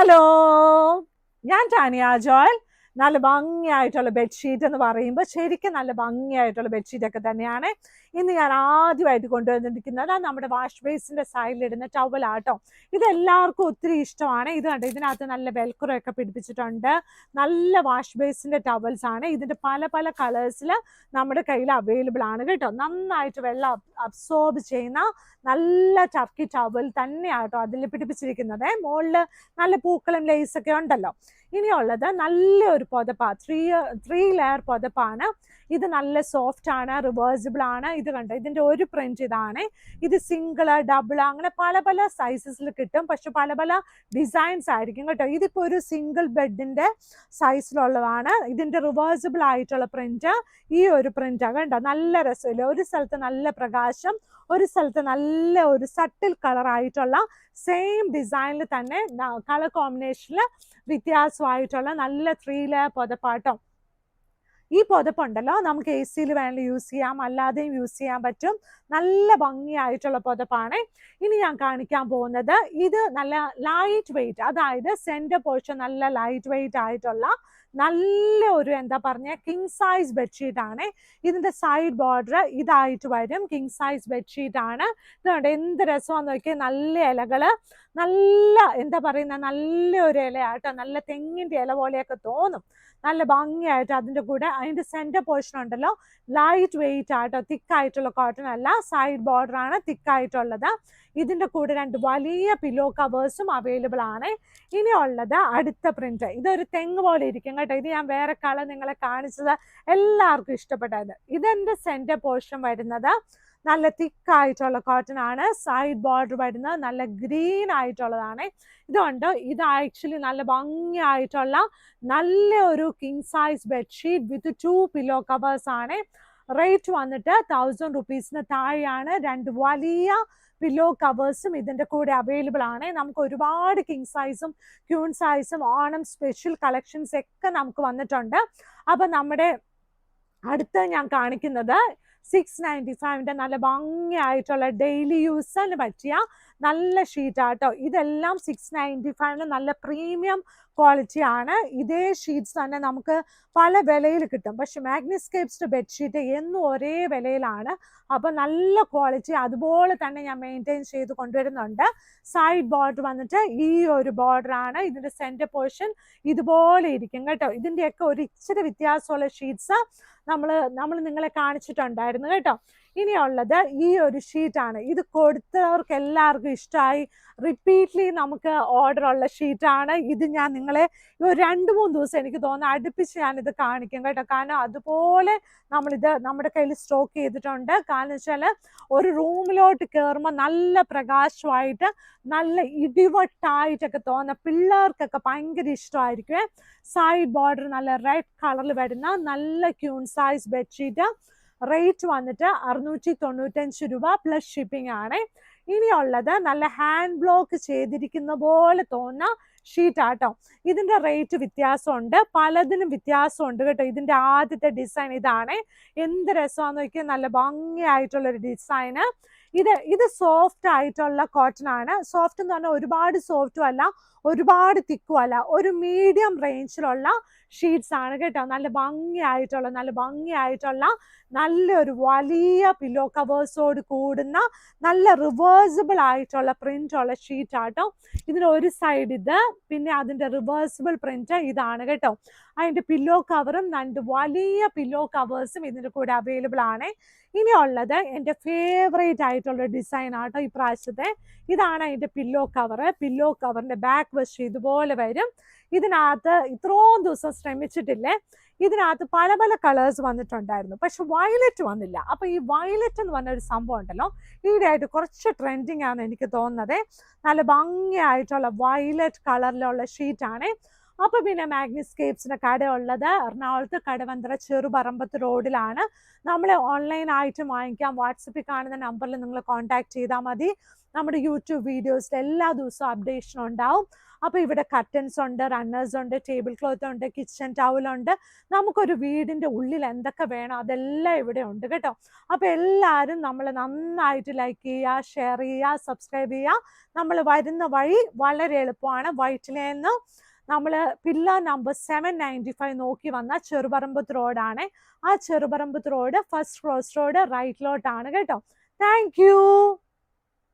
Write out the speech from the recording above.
Hello ഞാൻ Tanya Joel. നല്ല ഭംഗിയായിട്ടുള്ള bedsheet എന്ന് പറയുമ്പോൾ ശരിക്കും നല്ല ഭംഗിയായിട്ടുള്ള ബെഡ്ഷീറ്റ് ഒക്കെ തന്നെയാണ്. ഇന്ന് ഞാൻ ആദ്യമായിട്ട് കൊണ്ടുവന്നിരിക്കുന്നത് നമ്മുടെ വാഷ് ബേസിന്റെ സൈഡിലിടുന്ന ടവലാട്ടോ ഇതെല്ലാവർക്കും ഒത്തിരി ഇഷ്ടമാണ്. ഇത് കണ്ടോ ഇതിനകത്ത് നല്ല വെൽക്രോ ഒക്കെ പിടിപ്പിച്ചിട്ടുണ്ട്. നല്ല വാഷ് ബേസിന്റെ ടവൽസ് ആണ്. ഇതിന്റെ പല പല കളേഴ്സിൽ നമ്മുടെ കയ്യിൽ അവൈലബിൾ ആണ് കേട്ടോ. നന്നായിട്ട് വെള്ളം അബ്സോർബ് ചെയ്യുന്ന നല്ല ടർക്കി ടവൽ തന്നെയാട്ടോ അതിൽ പിടിപ്പിച്ചിരിക്കുന്നത്. മുകളിൽ നല്ല പൂക്കളും ലേസൊക്കെ ഉണ്ടല്ലോ. ഇനിയുള്ളത് നല്ലൊരു പുതപ്പാ. ത്രീ ത്രീ ലെയർ പുതപ്പാണ്. ഇത് നല്ല സോഫ്റ്റ് ആണ് റിവേഴ്സിബിൾ ആണ്. ഇത് കണ്ടോ? ഇതിന്റെ ഒരു പ്രിന്റ് ഇതാണ്. ഇത് സിംഗിൾ ഡബിൾ അങ്ങനെ പല പല സൈസസിൽ കിട്ടും. പക്ഷെ പല പല ഡിസൈൻസ് ആയിരിക്കും കേട്ടോ. ഇതിപ്പോ ഒരു സിംഗിൾ ബെഡിന്റെ സൈസിലുള്ളതാണ് ഇതിന്റെ റിവേഴ്സിബിൾ ആയിട്ടുള്ള പ്രിന്റ് ഈ ഒരു പ്രിന്റ് കണ്ടോ? നല്ല രസമില്ല? ഒരു സ്ഥലത്ത് നല്ല പ്രകാശം ഒരു സ്ഥലത്ത് നല്ല ഒരു സട്ടിൽ കളർ ആയിട്ടുള്ള സെയിം ഡിസൈനിൽ തന്നെ കളർ കോമ്പിനേഷനിൽ വ്യത്യാസമായിട്ടുള്ള നല്ല ത്രീ ലെയർ പുതപ്പാട്ടം. ഈ പുതപ്പുണ്ടല്ലോ. നമുക്ക് എ സിയിൽ വേണമെങ്കിൽ യൂസ് ചെയ്യാം. അല്ലാതെയും യൂസ് ചെയ്യാൻ പറ്റും. നല്ല ഭംഗിയായിട്ടുള്ള പുതപ്പാണ്. ഇനി ഞാൻ കാണിക്കാൻ പോകുന്നത് ഇത് നല്ല ലൈറ്റ് വെയിറ്റ് അതായത് സെന്റർ പോർഷൻ നല്ല ലൈറ്റ് വെയിറ്റ് ആയിട്ടുള്ള നല്ല ഒരു എന്താ പറഞ്ഞ കിങ് സൈസ് ബെഡ്ഷീറ്റ് ആണ്. ഇതിന്റെ സൈഡ് ബോർഡർ ഇതായിട്ട് വരും. കിങ് സൈസ് ബെഡ്ഷീറ്റ് ആണ്. ഇതുകൊണ്ട് എന്ത് രസമാണെന്ന് നോക്കിയാൽ നല്ല ഇലകൾ നല്ല എന്താ പറയുന്ന നല്ല ഒരു ഇലയാട്ടോ. നല്ല തെങ്ങിന്റെ ഇല പോലെയൊക്കെ തോന്നും. നല്ല ഭംഗിയായിട്ട് അതിന്റെ കൂടെ അതിന്റെ സെന്റർ പോർഷൻ ഉണ്ടല്ലോ. ലൈറ്റ് വെയിറ്റ് ആയിട്ടോ തിക്കായിട്ടുള്ള കോട്ടൺ അല്ല സൈഡ് ബോർഡർ ആണ് തിക്കായിട്ടുള്ളത് ഇതിന്റെ കൂടെ രണ്ട് വലിയ പില്ലോ കവേഴ്സും അവൈലബിൾ ആണ്. ഇനി ഉള്ളത് അടുത്ത പ്രിന്റ് ഇതൊരു തെങ്ങ് പോലെ ഇരിക്കും കേട്ടോ. ഇത് ഞാൻ വേറെ കളർ നിങ്ങളെ കാണിച്ചത് എല്ലാവർക്കും ഇഷ്ടപ്പെട്ടത്. ഇതെന്റെ സെന്റർ പോർഷൻ വരുന്നത് നല്ല തിക്കായിട്ടുള്ള കോട്ടൺ ആണ്. സൈഡ് ബോർഡർ വരുന്നത് നല്ല ഗ്രീൻ ആയിട്ടുള്ളതാണ്. ഇതുകൊണ്ട് ഇത് ആക്ച്വലി നല്ല ഭംഗിയായിട്ടുള്ള നല്ല ഒരു king size bedsheet with two pillow covers ആണ്. റേറ്റ് വന്നിട്ട് തൗസൻഡ് റുപ്പീസിന് താഴെയാണ്. രണ്ട് വലിയ പില്ലോ കവേഴ്സും ഇതിന്റെ കൂടെ അവൈലബിൾ ആണ്. നമുക്ക് ഒരുപാട് കിങ് സൈസും ക്യൂൺ സൈസും ഓണം സ്പെഷ്യൽ കളക്ഷൻസ് ഒക്കെ നമുക്ക് വന്നിട്ടുണ്ട്. അപ്പം നമ്മുടെ അടുത്ത് ഞാൻ കാണിക്കുന്നത് സിക്സ് നയന്റി ഫൈവിന്റെ നല്ല ഭംഗിയായിട്ടുള്ള ഡെയിലി യൂസിന് പറ്റിയ നല്ല ഷീറ്റാട്ടോ ഇതെല്ലാം സിക്സ് നയന്റി ഫൈവിന് നല്ല പ്രീമിയം ക്വാളിറ്റി ആണ്. ഇതേ ഷീറ്റ്സ് തന്നെ നമുക്ക് പല വിലയിൽ കിട്ടും. പക്ഷെ മാഗ്നിസ്കേപ്സ്ഡ് ബെഡ്ഷീറ്റ് എന്നും ഒരേ വിലയിലാണ്. അപ്പോൾ നല്ല ക്വാളിറ്റി അതുപോലെ തന്നെ ഞാൻ മെയിന്റെയിൻ ചെയ്ത് കൊണ്ടുവരുന്നുണ്ട്. സൈഡ് ബോർഡർ വന്നിട്ട് ഈ ഒരു ബോർഡർ ആണ്. ഇതിന്റെ സെന്റർ പോർഷൻ ഇതുപോലെ ഇരിക്കും കേട്ടോ. ഇതിന്റെയൊക്കെ ഒരു ഇച്ചിരി വ്യത്യാസമുള്ള ഷീറ്റ്സ് നമ്മൾ നമ്മൾ നിങ്ങളെ കാണിച്ചിട്ടുണ്ടായിരുന്നു കേട്ടോ. ഇനിയുള്ളത് ഈ ഒരു ഷീറ്റാണ് ഇത് കൊടുത്തവർക്ക് എല്ലാവർക്കും ഇഷ്ടമായി. റിപ്പീറ്റ്ലി നമുക്ക് ഓർഡർ ഉള്ള ഷീറ്റാണ് ഇത് ഞാൻ നിങ്ങളെ രണ്ട് മൂന്ന് ദിവസം എനിക്ക് തോന്നുന്നു അടുപ്പിച്ച് ഞാനിത് കാണിക്കും കേട്ടോ. കാരണം അതുപോലെ നമ്മളിത് നമ്മുടെ കയ്യിൽ സ്റ്റോക്ക് ചെയ്തിട്ടുണ്ട്. കാരണം വെച്ചാൽ ഒരു റൂമിലോട്ട് കയറുമ്പോൾ നല്ല പ്രകാശമായിട്ട് നല്ല ഇടിവട്ടായിട്ടൊക്കെ തോന്നുന്ന പിള്ളേർക്കൊക്കെ ഭയങ്കര ഇഷ്ടമായിരിക്കും. സൈഡ് ബോർഡർ നല്ല റെഡ് കളറിൽ വരുന്ന നല്ല ക്യൂൺ സൈസ് ബെഡ്ഷീറ്റ് റേറ്റ് വന്നിട്ട് അറുന്നൂറ്റി തൊണ്ണൂറ്റഞ്ച് രൂപ പ്ലസ് ഷിപ്പിംഗ് ആണ്. ഇനിയുള്ളത് നല്ല ഹാൻഡ് ബ്ലോക്ക് ചെയ്തിരിക്കുന്ന പോലെ തോന്നുന്ന ഷീറ്റ് ആട്ടോ. ഇതിന്റെ റേറ്റ് വ്യത്യാസമുണ്ട്. പലതിനും വ്യത്യാസമുണ്ട് കേട്ടോ. ഇതിന്റെ ആദ്യത്തെ ഡിസൈൻ ഇതാണ്. എന്ത് രസമാന്ന് നോക്കിയാൽ നല്ല ഭംഗിയായിട്ടുള്ള ഒരു ഡിസൈന് ഇത് ഇത് സോഫ്റ്റ് ആയിട്ടുള്ള കോട്ടൺ ആണ്. സോഫ്റ്റ് എന്ന് പറഞ്ഞാൽ ഒരുപാട് സോഫ്റ്റും അല്ല ഒരുപാട് തിക്കും അല്ല ഒരു മീഡിയം റേഞ്ചിലുള്ള ഷീറ്റ്സ് ആണ് കേട്ടോ. നല്ല ഭംഗിയായിട്ടുള്ള നല്ല ഭംഗിയായിട്ടുള്ള നല്ലൊരു വലിയ പില്ലോ കവേഴ്സോട് കൂടുന്ന നല്ല റിവേഴ്സിബിൾ ആയിട്ടുള്ള പ്രിന്റ് ഉള്ള ഷീറ്റ് ആട്ടോ ഇതിന് ഒരു സൈഡ് ഇത് പിന്നെ അതിന്റെ റിവേഴ്സിബിൾ പ്രിന്റ് ഇതാണ് കേട്ടോ. അതിന്റെ പില്ലോ കവറും രണ്ട് വലിയ പില്ലോ കവേഴ്സും ഇതിന്റെ കൂടെ അവൈലബിൾ ആണ്. ഇനി ഉള്ളത് എന്റെ ഫേവറേറ്റ് ആയിട്ടുള്ള ഡിസൈൻ ആട്ടോ ഇപ്രാവശ്യത്തെ ഇതാണ് അതിന്റെ പില്ലോ കവറ് പില്ലോ കവറിന്റെ ബാക്ക് വശം ഇതുപോലെ വരും. ഇതിനകത്ത് ഇത്രയും ദിവസം ശ്രമിച്ചിട്ടില്ലേ? ഇതിനകത്ത് പല പല കളേഴ്സ് വന്നിട്ടുണ്ടായിരുന്നു. പക്ഷെ വയലറ്റ് വന്നില്ല. അപ്പൊ ഈ വയലറ്റ് എന്ന് പറഞ്ഞ ഒരു സംഭവം ഉണ്ടല്ലോ? ഈയിടെയായിട്ട് കുറച്ച് ട്രെൻഡിങ് ആണ് എനിക്ക് തോന്നുന്നത്. നല്ല ഭംഗിയായിട്ടുള്ള വയലറ്റ് കളറിലുള്ള ഷീറ്റാണ് അപ്പോൾ പിന്നെ മാഗ്നിസ്കേപ്സിന്റെ കട ഉള്ളത് എറണാകുളത്ത് കടവന്തര ചെറുപറമ്പത്ത് റോഡിലാണ്. നമ്മൾ ഓൺലൈൻ ആയിട്ട് വാങ്ങിക്കാം. വാട്സപ്പിൽ കാണുന്ന നമ്പറിൽ നിങ്ങൾ കോൺടാക്ട് ചെയ്താൽ മതി. നമ്മുടെ യൂട്യൂബ് വീഡിയോസിൽ എല്ലാ ദിവസവും അപ്ഡേഷൻ ഉണ്ടാവും. അപ്പോൾ ഇവിടെ കർട്ടൻസ് ഉണ്ട് റണ്ണേഴ്സ് ഉണ്ട് ടേബിൾ ക്ലോത്ത് ഉണ്ട് കിച്ചൺ ടവലുണ്ട് നമുക്കൊരു വീടിന്റെ ഉള്ളിൽ എന്തൊക്കെ വേണം അതെല്ലാം ഇവിടെ ഉണ്ട് കേട്ടോ. അപ്പോൾ എല്ലാവരും നമ്മൾ നന്നായിട്ട് ലൈക്ക് ചെയ്യുക ഷെയർ ചെയ്യുക സബ്സ്ക്രൈബ് ചെയ്യുക. നമ്മൾ വരുന്ന വഴി വളരെ എളുപ്പമാണ്. വൈറ്റിലേന്ന് നമ്മൾ pillar number seven ninety five നോക്കി വന്ന ചെറുപറമ്പത്ത് റോഡാണ് ആ Cherupparambath road first cross road റൈറ്റിലോട്ടാണ് കേട്ടോ. താങ്ക്